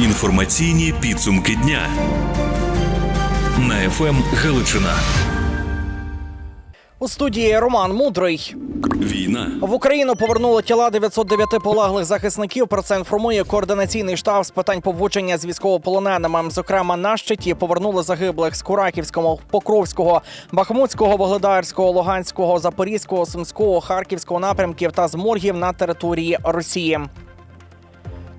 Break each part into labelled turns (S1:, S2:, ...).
S1: Інформаційні підсумки дня на ФМ Галичина.
S2: У студії Роман Мудрий
S1: Війна.
S2: в Україну повернули тіла 909 полеглих захисників. Про це інформує координаційний штаб з питань поводження з військовополоненими. Зокрема, на щиті повернули загиблих з Кураківського, Покровського, Бахмутського, Вогледарського, Луганського, Запорізького, Сумського, Харківського напрямків та з моргів на території Росії.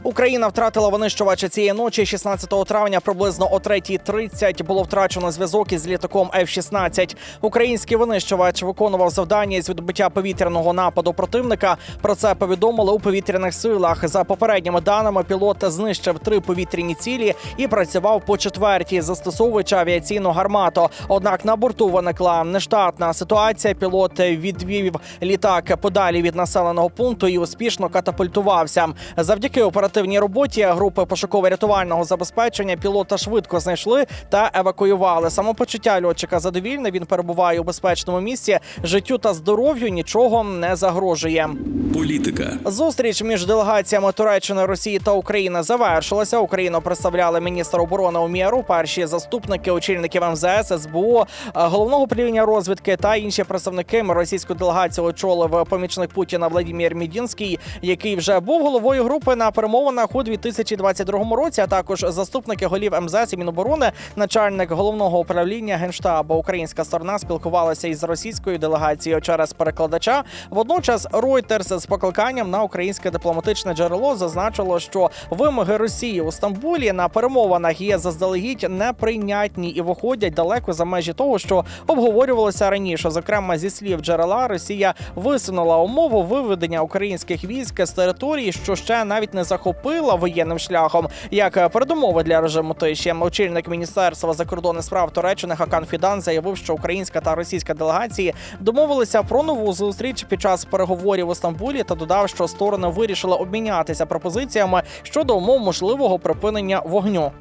S2: Україна втратила винищувача цієї ночі. 16 травня, приблизно о 3.30 було втрачено зв'язок із літаком F-16. Український винищувач виконував завдання з відбиття повітряного нападу противника. Про це повідомили у повітряних силах. За попередніми даними, пілот знищив три повітряні цілі і працював по четвертій, застосовуючи авіаційну гармату. Однак на борту виникла нештатна ситуація. Пілот відвів літак подалі від населеного пункту і успішно катапультувався. Завдяки оперативній роботі групи пошуково-рятувального забезпечення пілота швидко знайшли та евакуювали. Самопочуття льотчика задовільне. Він перебуває у безпечному місці. Життю та здоров'ю нічого не загрожує.
S1: Політика.
S2: Зустріч між делегаціями Туреччини, Росії та України завершилася. Україну представляли міністр оборони Умєру, перші заступники очільників МЗС, СБУ, е, головного управління розвідки та інші представники російську делегацію очолив помічник Путіна Владимир Мідінський, який вже був головою групи на перемовинах у 2022 році. А також заступники голів МЗС і Міноборони, начальник головного управління генштабу. Українська сторона спілкувалася із російською делегацією через перекладача. Водночас Reuters з покликанням на українське дипломатичне джерело зазначило, що вимоги Росії у Стамбулі на перемовинах є заздалегідь неприйнятні і виходять далеко за межі того, що обговорювалося раніше. Зокрема, зі слів джерела, Росія висунула умову виведення українських військ з території, що ще навіть не захопила воєнним шляхом, як передумови для режиму тиші. Очільник міністерства закордонних справ Туреччини Хакан Фідан заявив, що українська та російська делегації домовилися про нову зустріч під час переговорів у Стамбулі та додав, що сторони вирішили обмінятися пропозиціями щодо умов можливого припинення вогню.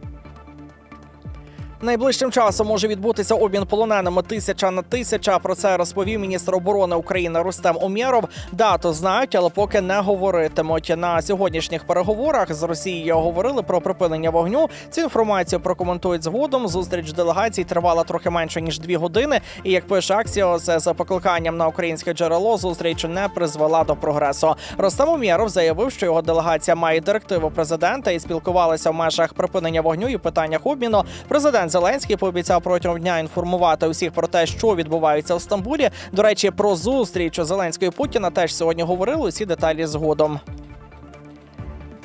S2: Найближчим часом може відбутися обмін полоненими тисяча на тисяча. Про це розповів міністр оборони України Рустем Умєров. Дату знають, але поки не говоритимуть. На сьогоднішніх переговорах з Росією говорили про припинення вогню. Цю інформацію прокоментують згодом. Зустріч делегацій тривала трохи менше ніж дві години. І як пише Аксіос, за покликанням на українське джерело зустріч не призвела до прогресу. Ростем Умєров заявив, що його делегація має директиву президента і спілкувалися в межах припинення вогню і питаннях обміну. Президент Зеленський пообіцяв протягом дня інформувати усіх про те, що відбувається у Стамбулі. До речі, про зустріч Зеленського і Путіна теж сьогодні говорили. Усі деталі згодом.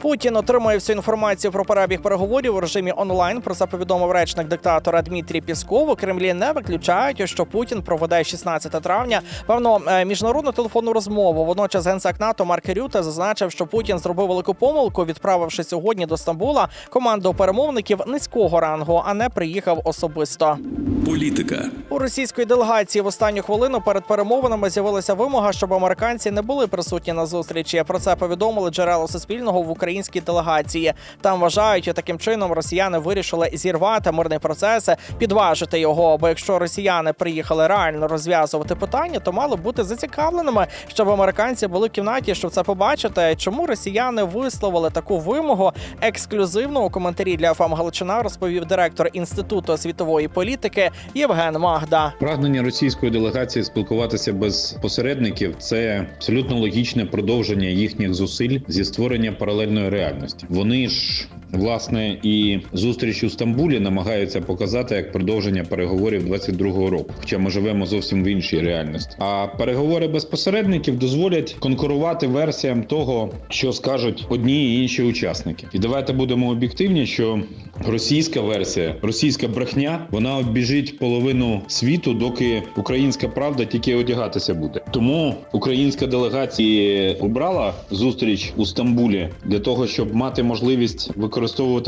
S2: Путін отримує всю інформацію про перебіг переговорів у режимі онлайн. Про це повідомив речник диктатора Дмитрій Пісков. У Кремлі не виключають, що Путін проведе 16 травня певно е, міжнародну телефонну розмову. Водночас генсек НАТО Марк Рюте зазначив, що Путін зробив велику помилку, відправивши сьогодні до Стамбула команду перемовників низького рангу, а не приїхав особисто.
S1: Політика.
S2: У російської делегації в останню хвилину перед перемовинами з'явилася вимога, щоб американці не були присутні на зустрічі. Про це повідомили джерела суспільного в українській делегації. Там вважають, що таким чином росіяни вирішили зірвати мирний процес, підважити його. Бо якщо росіяни приїхали реально розв'язувати питання, то мали бути зацікавленими, щоб американці були в кімнаті, щоб це побачити. Чому росіяни висловили таку вимогу ексклюзивно у коментарі для ФАМ Галичина розповів директор інституту світової політики Євген Магда.
S3: Прагнення російської делегації спілкуватися без посередників це абсолютно логічне продовження їхніх зусиль зі створення паралельної реальності. Вони ж власне і зустріч у Стамбулі намагаються показати як продовження переговорів 22-го року. Хоча ми живемо зовсім в іншій реальності. А переговори без посередників дозволять конкурувати версіям того, що скажуть одні і інші учасники. І давайте будемо об'єктивні, що російська версія, російська брехня, вона обіжить половину світу, доки українська правда тільки одягатися буде. Тому українська делегація обрала зустріч у Стамбулі для того, щоб мати можливість використовувати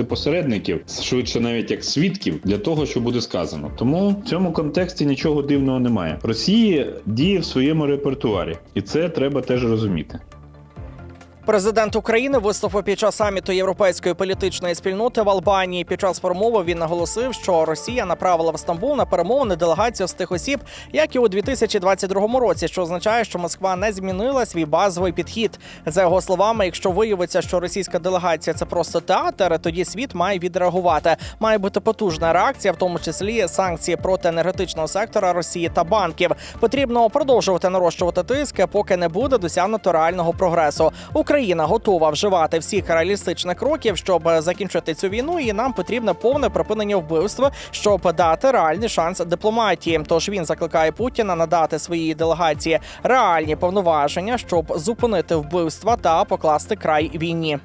S3: посередників швидше, навіть як свідків, для того, що буде сказано. Тому в цьому контексті нічого дивного немає. Росія діє в своєму репертуарі, і це треба теж розуміти.
S2: Президент України виступив під час саміту європейської політичної спільноти в Албанії. Під час промови він наголосив, що Росія направила в Стамбул на перемовини делегацію з тих осіб, як і у 2022 році, що означає, що Москва не змінила свій базовий підхід. За його словами, якщо виявиться, що російська делегація це просто театр, тоді світ має відреагувати. Має бути потужна реакція, в тому числі санкції проти енергетичного сектора Росії та банків. Потрібно продовжувати нарощувати тиск, поки не буде досягнуто реального прогресу. Україна готова вживати всіх реалістичних кроків, щоб закінчити цю війну, і нам потрібне повне припинення вбивства, щоб дати реальний шанс дипломатії. Тож він закликає Путіна надати своїй делегації реальні повноваження, щоб зупинити вбивства та покласти край війні.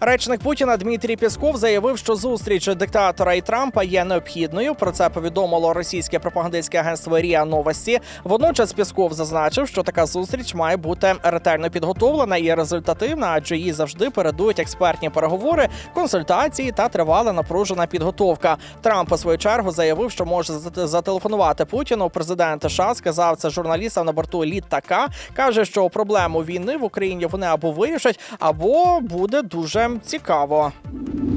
S2: Речник Путіна Дмитрій Пєсков заявив, що зустріч диктатора і Трампа є необхідною. Про це повідомило російське пропагандистське агентство Ріа Новості. Водночас Пєсков зазначив, що така зустріч має бути ретельно підготовлена і результативна, адже їй завжди передують експертні переговори, консультації та тривала напружена підготовка. Трамп у свою чергу заявив, що може зателефонувати Путіну. Президент США сказав це журналістам на борту літака. каже, що проблему війни в Україні вони або вирішать, або буде дуже цікаво.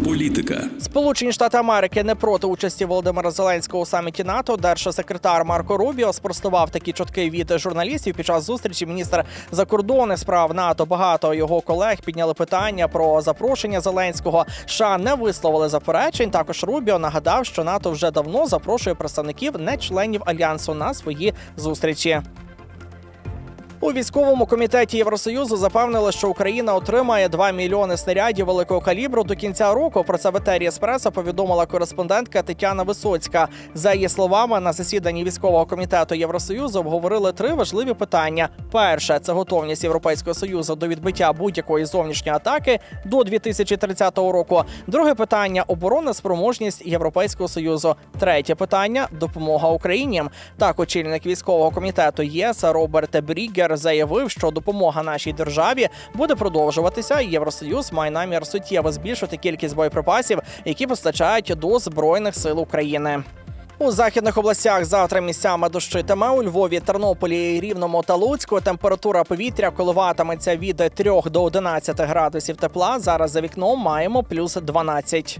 S1: Політика.
S2: Сполучені Штати Америки не проти участі Володимира Зеленського у саміті НАТО. Держсекретар Марко Рубіо спростував такі чутки від журналістів під час зустрічі. Міністр закордонних справ НАТО багато його колег підняли питання про запрошення Зеленського. США не висловили заперечень. Також Рубіо нагадав, що НАТО вже давно запрошує представників не членів альянсу на свої зустрічі. У військовому комітеті Євросоюзу запевнили, що Україна отримає 2 мільйони снарядів великого калібру до кінця року. Про це в етері повідомила кореспондентка Тетяна Висоцька. За її словами, на засіданні військового комітету Євросоюзу обговорили три важливі питання: перше це готовність Європейського союзу до відбиття будь-якої зовнішньої атаки до 2030 року. Друге питання оборонна спроможність Європейського союзу. Третє питання допомога Україні. Так, очільник військового комітету ЄС Роберт Брігер заявив, що допомога нашій державі буде продовжуватися. і Євросоюз має намір суттєво збільшити кількість боєприпасів, які постачають до збройних сил України. У західних областях завтра місцями дощитиме у Львові, Тернополі, Рівному та Луцьку. Температура повітря коливатиметься від 3 до 11 градусів тепла. Зараз за вікном маємо плюс 12.